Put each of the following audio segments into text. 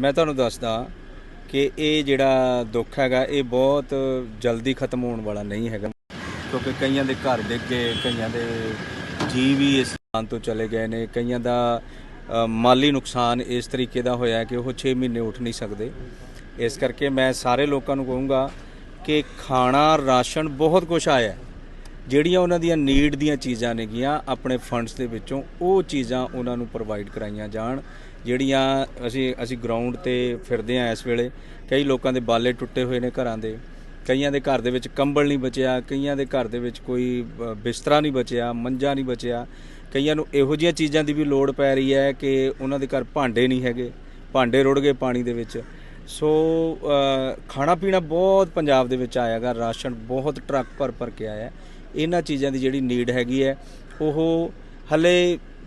ਮੈਂ ਤੁਹਾਨੂੰ ਦੱਸਦਾ ਕਿ ਇਹ ਜਿਹੜਾ ਦੁੱਖ ਹੈਗਾ, ਇਹ ਬਹੁਤ ਜਲਦੀ ਖਤਮ ਹੋਣ ਵਾਲਾ ਨਹੀਂ ਹੈਗਾ। ਕਿਉਂਕਿ ਕਈਆਂ ਦੇ ਘਰ ਡਿੱਗ ਗਏ, ਕਈਆਂ ਦੇ ਜੀ ਵੀ ਇਸ ਸਥਾਨ ਤੋਂ ਚਲੇ ਗਏ ਨੇ, ਕਈਆਂ ਦਾ ਮਾਲੀ ਨੁਕਸਾਨ ਇਸ ਤਰੀਕੇ ਦਾ ਹੋਇਆ ਕਿ ਉਹ 6 ਮਹੀਨੇ ਉੱਠ ਨਹੀਂ ਸਕਦੇ। ਇਸ ਕਰਕੇ ਮੈਂ ਸਾਰੇ ਲੋਕਾਂ ਨੂੰ ਕਹੂੰਗਾ ਕਿ ਖਾਣਾ, ਰਾਸ਼ਨ ਬਹੁਤ ਕੁਝ ਆਇਆ। ਜਿਹੜੀਆਂ ਉਹਨਾਂ ਦੀਆਂ ਨੀਡ ਦੀਆਂ ਚੀਜ਼ਾਂ ਨੇਗੀਆਂ, ਆਪਣੇ ਫੰਡਸ ਦੇ ਵਿੱਚੋਂ ਉਹ ਚੀਜ਼ਾਂ ਉਹਨਾਂ ਨੂੰ ਪ੍ਰੋਵਾਈਡ ਕਰਾਈਆਂ ਜਾਣ। ਜਿਹੜੀਆਂ ਅਸੀਂ ਅਸੀਂ ਗਰਾਊਂਡ ਤੇ ਫਿਰਦੇ ਆ ਇਸ ਵੇਲੇ, ਕਈ ਲੋਕਾਂ ਦੇ ਬਾਲੇ ਟੁੱਟੇ ਹੋਏ ਨੇ ਘਰਾਂ ਦੇ, ਕਈਆਂ ਦੇ ਘਰ ਦੇ ਵਿੱਚ ਕੰਬਲ ਨਹੀਂ ਬਚਿਆ, ਕਈਆਂ ਦੇ ਘਰ ਦੇ ਵਿੱਚ ਕੋਈ ਬਿਸਤਰਾ ਨਹੀਂ ਬਚਿਆ, ਮੰਜਾ ਨਹੀਂ ਬਚਿਆ, ਕਈਆਂ ਨੂੰ ਇਹੋ ਜਿਹੀਆਂ ਚੀਜ਼ਾਂ ਦੀ ਵੀ ਲੋੜ ਪੈ ਰਹੀ ਹੈ ਕਿ ਉਹਨਾਂ ਦੇ ਘਰ ਭਾਂਡੇ ਨਹੀਂ ਹੈਗੇ, ਭਾਂਡੇ ਰੁੜ ਗਏ ਪਾਣੀ ਦੇ ਵਿੱਚ। ਸੋ ਖਾਣਾ ਪੀਣਾ ਬਹੁਤ ਪੰਜਾਬ ਦੇ ਵਿੱਚ ਆਇਆਗਾ ਰਾਸ਼ਨ ਬਹੁਤ ਟਰੱਕ ਭਰ ਭਰ ਕੇ ਆਇਆ ਇਹਨਾਂ ਚੀਜ਼ਾਂ ਦੀ ਜਿਹੜੀ ਨੀਡ ਹੈਗੀ ਹੈ, ਉਹ ਹਲੇ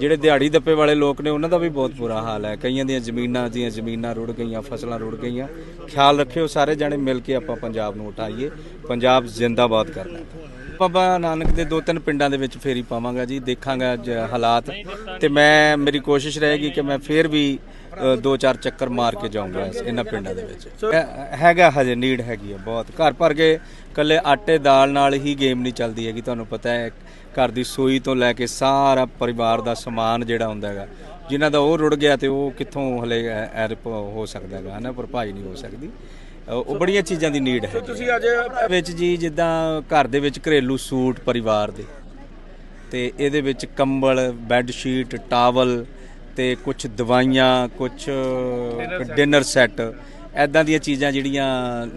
ਜਿਹੜੇ ਦਿਹਾੜੀ ਦੱਪੇ ਵਾਲੇ ਲੋਕ ਨੇ, ਉਹਨਾਂ ਦਾ ਵੀ ਬਹੁਤ ਬੁਰਾ ਹਾਲ ਹੈ। ਕਈਆਂ ਦੀਆਂ ਜ਼ਮੀਨਾਂ ਦੀਆਂ ਜ਼ਮੀਨਾਂ ਰੁੜ ਗਈਆਂ, ਫਸਲਾਂ ਰੁੜ ਗਈਆਂ। ਖਿਆਲ ਰੱਖਿਓ ਸਾਰੇ ਜਣੇ ਮਿਲ ਕੇ ਆਪਾਂ ਪੰਜਾਬ ਨੂੰ ਉਠਾਈਏ। ਪੰਜਾਬ ਜ਼ਿੰਦਾਬਾਦ ਕਰਨਾ ਹੈ। ਬਾਬਾ ਨਾਨਕ ਦੇ ਦੋ ਤਿੰਨ ਪਿੰਡਾਂ ਦੇ ਵਿੱਚ ਫੇਰੀ ਪਾਵਾਂਗਾ ਜੀ, ਦੇਖਾਂਗਾ ਅੱਜ ਹਾਲਾਤ। ਤੇ ਮੈਂ, ਮੇਰੀ ਕੋਸ਼ਿਸ਼ ਰਹੇਗੀ ਕਿ ਮੈਂ ਫੇਰ ਵੀ ਦੋ ਚਾਰ ਚੱਕਰ ਮਾਰ ਕੇ ਜਾਊਂਗਾ ਇਹਨਾਂ ਪਿੰਡਾਂ ਦੇ ਵਿੱਚ। ਹੈਗਾ ਹਜੇ ਨੀਡ ਹੈਗੀ ਹੈ ਬਹੁਤ। ਘਰ ਭਰ ਕੇ ਕੱਲੇ ਆਟੇ ਦਾਲ ਨਾਲ ਹੀ ਗੇਮ ਨਹੀਂ ਚੱਲਦੀ ਹੈਗੀ ਤੁਹਾਨੂੰ ਪਤਾ ਹੈ। ਘਰ ਦੀ ਸੂਈ ਤੋਂ ਲੈ ਕੇ ਸਾਰਾ ਪਰਿਵਾਰ ਦਾ ਸਮਾਨ ਜਿਹੜਾ ਹੁੰਦਾ ਹੈਗਾ ਜਿਨ੍ਹਾਂ ਦਾ ਉਹ ਰੁੜ ਗਿਆ ਤੇ ਉਹ ਕਿੱਥੋਂ ਹਲੇ ਐਰਪ ਹੋ ਸਕਦਾ ਹੈਗਾ ਹਨਾ? ਭਰਪਾਈ ਨਹੀਂ ਹੋ ਸਕਦੀ। ਉਹ ਬੜੀਆਂ ਚੀਜ਼ਾਂ ਦੀ ਨੀਡ ਹੈ ਤੁਸੀਂ ਅੱਜ ਵਿੱਚ ਜੀ ਜਿੱਦਾਂ ਘਰ ਦੇ ਵਿੱਚ ਘਰੇਲੂ ਸੂਟ ਪਰਿਵਾਰ ਦੇ ਤੇ ਇਹਦੇ ਵਿੱਚ ਕੰਬਲ ਬੈੱਡ ਸ਼ੀਟ ਟਾਵਲ ਤੇ ਕੁਝ ਦਵਾਈਆਂ ਕੁਝ ਡਿਨਰ ਸੈੱਟ ਐਦਾਂ ਦੀਆਂ ਚੀਜ਼ਾਂ ਜਿਹੜੀਆਂ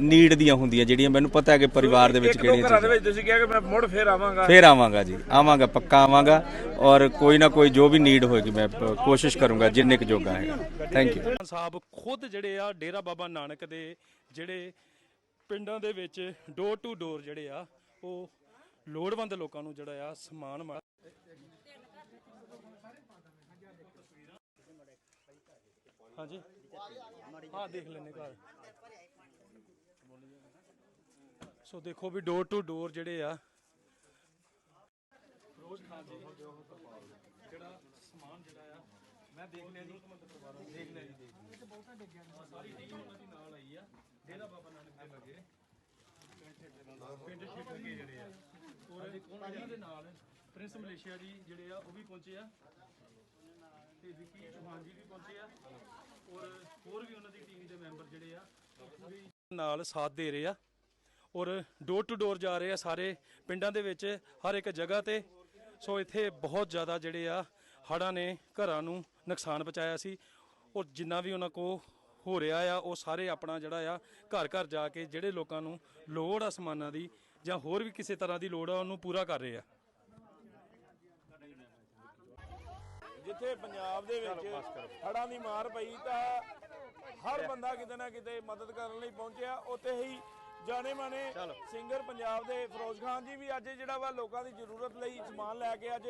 ਨੀਡ ਦੀਆਂ ਹੁੰਦੀਆਂ ਜਿਹੜੀਆਂ ਮੈਨੂੰ ਪਤਾ ਹੈ ਕਿ ਪਰਿਵਾਰ ਦੇ ਵਿੱਚ ਕਿਹੜੀਆਂ ਘਰਾਂ ਦੇ ਵਿੱਚ ਤੁਸੀਂ ਕਿਹਾ ਕਿ ਮੈਂ ਮੁੜ ਫੇਰ ਆਵਾਂਗਾ। ਫੇਰ ਆਵਾਂਗਾ ਜੀ ਆਵਾਂਗਾ ਪੱਕਾ ਆਵਾਂਗਾ ਔਰ ਕੋਈ ਨਾ ਕੋਈ ਜੋ ਵੀ ਨੀਡ ਹੋਏਗੀ ਮੈਂ ਕੋਸ਼ਿਸ਼ ਕਰੂੰਗਾ ਜਿੰਨੇ ਕੁ ਜੋਗਾ ਹੈਗਾ। ਥੈਂਕ ਯੂ ਸਾਹਿਬ ਖੁਦ ਜਿਹੜੇ ਆ ਡੇਰਾ ਬਾਬਾ ਨਾਨਕ ਦੇ ਜਿਹੜੇ ਪਿੰਡਾਂ ਦੇ ਵਿੱਚ ਡੋਰ ਟੂ ਡੋਰ ਜਿਹੜੇ ਆ ਉਹ ਲੋੜਵੰਦ ਲੋਕਾਂ ਨੂੰ ਜਿਹੜਾ ਆ ਸਮਾਨ ਹਾਂਜੀ। ਹਾਂ ਦੇਖ ਲੈਨੇ ਘਰ। ਸੋ ਦੇਖੋ ਵੀ ਡੋਰ ਟੂ ਡੋਰ ਜਿਹੜੇ ਆ। ਰੋਜ਼ ਖਾਨ ਜੀ ਜਿਹੜਾ ਸਮਾਨ ਜਿਹੜਾ ਆ ਮੈਂ ਦੇਖ ਲਿਆ ਜੀ। ਦੇਖ ਲਿਆ ਜੀ ਦੇਖ ਲਿਆ। ਸਾਰੀ ਟੀਮ ਉਹਨਾਂ ਦੀ ਨਾਲ ਆਈ ਆ। ਡੇਰਾ ਬਾਬਾ ਨਾਨਕ ਦੇ ਲੱਗੇ। ਪਿੰਡ ਛੇਟਰ ਕੇ ਜਿਹੜੇ ਆ। ਔਰ ਉਹਨਾਂ ਦੇ ਨਾਲ ਪ੍ਰਿੰਸ ਮਲੇਸ਼ੀਆ ਜੀ ਜਿਹੜੇ ਆ ਉਹ ਵੀ ਪਹੁੰਚੇ ਆ। ਤੇ ਵਿੱਕੀ ਚੌਹਾਨ ਜੀ ਵੀ ਪਹੁੰਚੇ ਆ। ਔਰ ਹੋਰ ਵੀ ਉਹਨਾਂ ਦੀ ਟੀਮ ਦੇ ਮੈਂਬਰ ਜਿਹੜੇ ਆ, ਉਹ ਵੀ ਨਾਲ ਸਾਥ ਦੇ ਰਹੇ ਆ। ਔਰ ਡੋਰ ਟੂ ਡੋਰ ਜਾ ਰਹੇ ਆ ਸਾਰੇ ਪਿੰਡਾਂ ਦੇ ਵਿੱਚ, ਹਰ ਇੱਕ ਜਗ੍ਹਾ ਤੇ। ਸੋ ਇੱਥੇ ਬਹੁਤ ਜ਼ਿਆਦਾ ਜਿਹੜੇ ਆ, ਹੜ੍ਹਾਂ ਨੇ ਘਰਾਂ ਨੂੰ ਨੁਕਸਾਨ ਪਹੁੰਚਾਇਆ ਸੀ। ਔਰ ਜਿੰਨਾ ਵੀ ਉਹਨਾਂ ਕੋ ਹੋ ਰਿਹਾ ਆ, ਉਹ ਸਾਰੇ ਆਪਣਾ ਜਿਹੜਾ ਆ, ਘਰ ਘਰ ਜਾ ਕੇ ਜਿਹੜੇ ਲੋਕਾਂ ਨੂੰ ਲੋੜ ਆ ਸਮਾਨਾਂ ਦੀ ਜਾਂ ਹੋਰ ਵੀ ਕਿਸੇ ਤਰ੍ਹਾਂ ਦੀ ਲੋੜ ਆ, ਉਹਨੂੰ ਪੂਰਾ ਕਰ ਰਹੇ ਆ। ਜਿੱਥੇ ਪੰਜਾਬ ਦੇ ਵਿੱਚ ਹੜ੍ਹਾਂ ਦੀ ਮਾਰ ਪਈ ਤਾਂ ਹਰ ਬੰਦਾ ਕਿਤੇ ਨਾ ਕਿਤੇ ਮਦਦ ਕਰਨ ਲਈ ਪਹੁੰਚਿਆ। ਉੱਥੇ ਹੀ ਜਾਣੇ ਮਾਨੇ ਸਿੰਗਰ ਪੰਜਾਬ ਦੇ ਫਿਰੋਜ਼ ਖਾਨ ਜੀ ਵੀ ਅੱਜ ਜਿਹੜਾ ਵਾ ਲੋਕਾਂ ਦੀ ਜ਼ਰੂਰਤ ਲਈ ਸਮਾਨ ਲੈ ਕੇ ਅੱਜ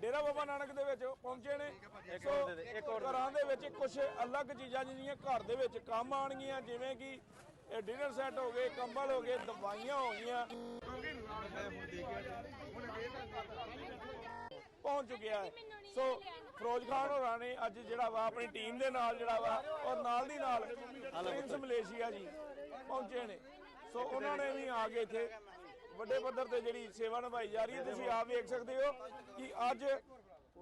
ਡੇਰਾ ਬਾਬਾ ਨਾਨਕ ਦੇ ਵਿੱਚ ਪਹੁੰਚੇ ਨੇ। ਸੋ ਘਰਾਂ ਦੇ। ਵਿੱਚ ਕੁਝ ਅਲੱਗ ਚੀਜ਼ਾਂ ਜਿਹੜੀਆਂ ਘਰ ਦੇ ਵਿੱਚ ਕੰਮ ਆਣਗੀਆਂ ਜਿਵੇਂ ਕਿ ਇਹ ਡਿਨਰ ਸੈੱਟ ਹੋ ਗਏ ਕੰਬਲ ਹੋ ਗਏ ਦਵਾਈਆਂ ਹੋ ਗਈਆਂ। ਪਹੁੰਚ ਚੁੱਕਿਆ ਹੈ। ਸੋ ਫਿਰੋਜ਼ ਖਾਨ ਹੋਰਾਂ ਨੇ ਅੱਜ ਜਿਹੜਾ ਵਾ ਆਪਣੀ ਟੀਮ ਦੇ ਨਾਲ ਜਿਹੜਾ ਵਾ ਔਰ ਨਾਲ ਦੀ ਨਾਲ ਪ੍ਰਿੰਸ ਮਲੇਸ਼ੀਆ ਜੀ ਪਹੁੰਚੇ ਨੇ। ਸੋ ਉਹਨਾਂ ਨੇ ਵੀ ਆ ਕੇ ਇੱਥੇ ਵੱਡੇ ਪੱਧਰ ਤੇ ਜਿਹੜੀ ਸੇਵਾ ਨਿਭਾਈ ਜਾ ਰਹੀ ਹੈ। ਤੁਸੀਂ ਆਪ ਵੇਖ ਸਕਦੇ ਹੋ ਕਿ ਅੱਜ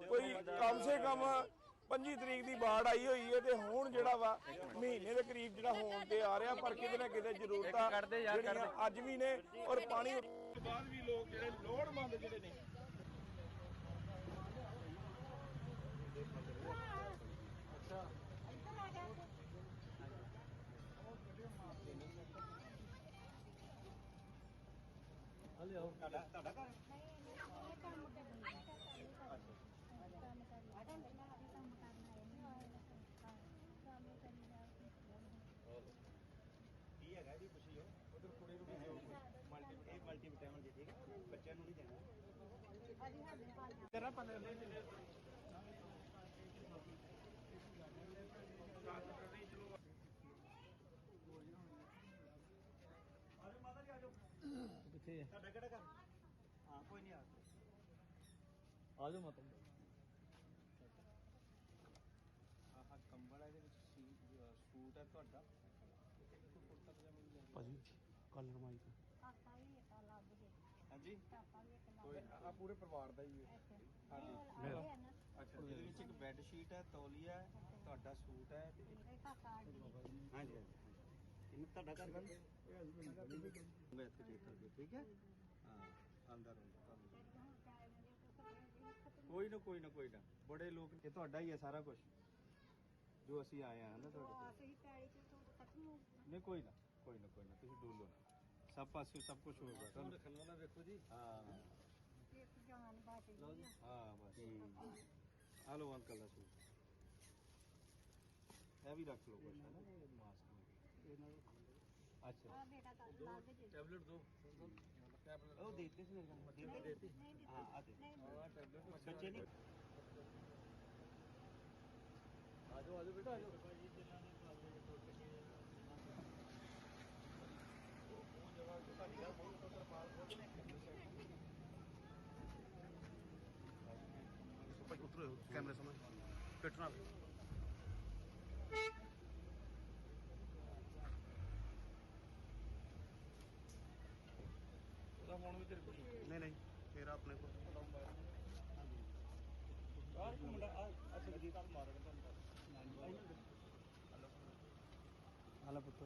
ਕੋਈ ਕਮ ਸੇ ਕਮ 25 ਤਰੀਕ ਦੀ ਬਾੜ ਆਈ ਹੋਈ ਹੈ ਤੇ ਹੁਣ ਜਿਹੜਾ ਵਾ ਮਹੀਨੇ ਦੇ ਕਰੀਬ ਜਿਹੜਾ ਹੋਣ ਤੇ ਆ ਰਿਹਾ ਪਰ ਕਿਤੇ ਨਾ ਕਿਤੇ ਜ਼ਰੂਰਤਾਂ ਜਿਹੜੀਆਂ ਅੱਜ ਵੀ ਨੇ ਔਰ ਪਾਣੀ ਬਾਅਦ ਵੀ ਲੋਕ ਜਿਹੜੇ ਲੋੜਵੰਦ ਜਿਹੜੇ ਨੇ ਲਿਆਓ ਤੁਹਾਡਾ ਤੁਹਾਡਾ ਘਰ ਕੀ ਹੈਗਾ ਇਹਦੀ ਪੁੱਛਿਓ ਉਧਰ ਕੁੜੀ ਨੂੰ ਵੀ ਮਲਟੀ ਇਹ ਮਲਟੀ ਵਿਟਾਮਿਨ ਜੀ ਠੀਕ ਹੈ ਬੱਚਿਆਂ ਨੂੰ ਨਹੀਂ ਦੇਣਾ ਅਸੀਂ ਸਾਡੇ ਪਾਲਿਆ ਤੇਰਾ ਪੰਨੇ ਆਜੋ ਮਾਤਾ ਜੀ ਆਜੋ ਕਿੱਥੇ ਹੈ ਤੁਹਾਡਾ ਕਿਹੜਾ ਘਰ? ਹਾਂ ਕੋਈ ਨਹੀਂ ਆ ਆ ਜਾਓ ਮਤਲਬ ਆਹ ਕੰਬਲ ਇਹਦੇ ਵਿੱਚ ਸੂਟ ਹੈ ਤੁਹਾਡਾ। ਭਾਜੀ ਕਲਰ ਮਾਈਕ ਕਾਕਾ ਵੀ ਇੱਕ ਲੱਗ ਜੇ ਹਾਂਜੀ? ਕਾਕਾ ਵੀ ਇੱਕ ਲੱਗ ਕੋਈ ਆ ਪੂਰੇ ਪਰਿਵਾਰ ਦਾ ਹੀ ਹੈ। ਹਾਂਜੀ। ਅੱਛਾ ਇਹਦੇ ਵਿੱਚ ਇੱਕ ਬੈੱਡ ਸ਼ੀਟ ਹੈ ਤੌਲੀਆ ਹੈ ਤੁਹਾਡਾ ਸੂਟ ਹੈ ਤੇ ਇਹ ਕਾਕਾ ਜੀ ਹਾਂਜੀ ਹਾਂਜੀ। ਇਹਨੂੰ ਤੁਹਾਡਾ ਘਰ ਗੱਲ ਮੈਂ ਇੱਥੇ ਦੇਖ ਸਕਦੇ ਠੀਕ ਹੈ? ਹਾਂ ਅੰਦਰ ਕੋਈ ਨਾ ਕੋਈ ਨਾ ਕੋਈ ਨਾ। ਬੜੇ ਲੋਕ ਇਹ ਤੁਹਾਡਾ ਹੀ ਹੈ ਸਾਰਾ ਕੁਝ ਜੋ ਅਸੀਂ ਆਏ ਆ ਨਾ ਤੁਹਾਡੇ ਅਸੀਂ ਪੈੜੀ ਚ ਤੋਂ ਖਤਮ ਹੋ ਨਹੀਂ ਕੋਈ ਨਾ ਕੋਈ ਨਾ ਕੋਈ ਨਾ ਤੁਸੀਂ ਡੋਲੋ ਨਾ। ਸਭ ਪਾਸੇ ਸਭ ਕੁਝ ਹੋਏਗਾ ਤੁਹਾਨੂੰ। ਰੱਖਣ ਵਾਲਾ ਵੇਖੋ ਜੀ। ਹਾਂ। ਇੱਕ ਜਾਨ ਬਚ ਗਈ ਆ। ਹਾਂ ਬਸ। ਆ ਲਓ ਅੰਕਲ ਦਾ ਸੂਟ। ਇਹ ਵੀ ਰੱਖ ਲਓ ਕੁਛ ਨਾ? ਮਾਸਕ ਅੱਛਾ। ਆ ਬੇਟਾ ਤਾਂ ਲੱਗ ਜੇ ਟੈਬਲੇਟ ਦੋ। ਉਹ ਦੇਤੇ ਸੀ ਮੇਰੇ ਨਾਲ ਦੇਤੇ। ਨਹੀਂ ਦਿੱਤੀ। ਹਾਂ ਆ ਦੇ। ਨਹੀਂ ਬੱਚੇ ਨਹੀਂ। ਆ ਜਾਓ ਆ ਤੇਰੇ ਕੋਲ ਨਹੀਂ ਨਹੀਂ ਤੇਰਾ ਆਪਣੇ ਕੋਲ ਆਹ ਇੱਕ ਮੁੰਡਾ ਆ ਅੱਛਾ ਜੀ ਮਾਰੋ ਤੁਹਾਨੂੰ ਹਾਲਾ ਪੁੱਤ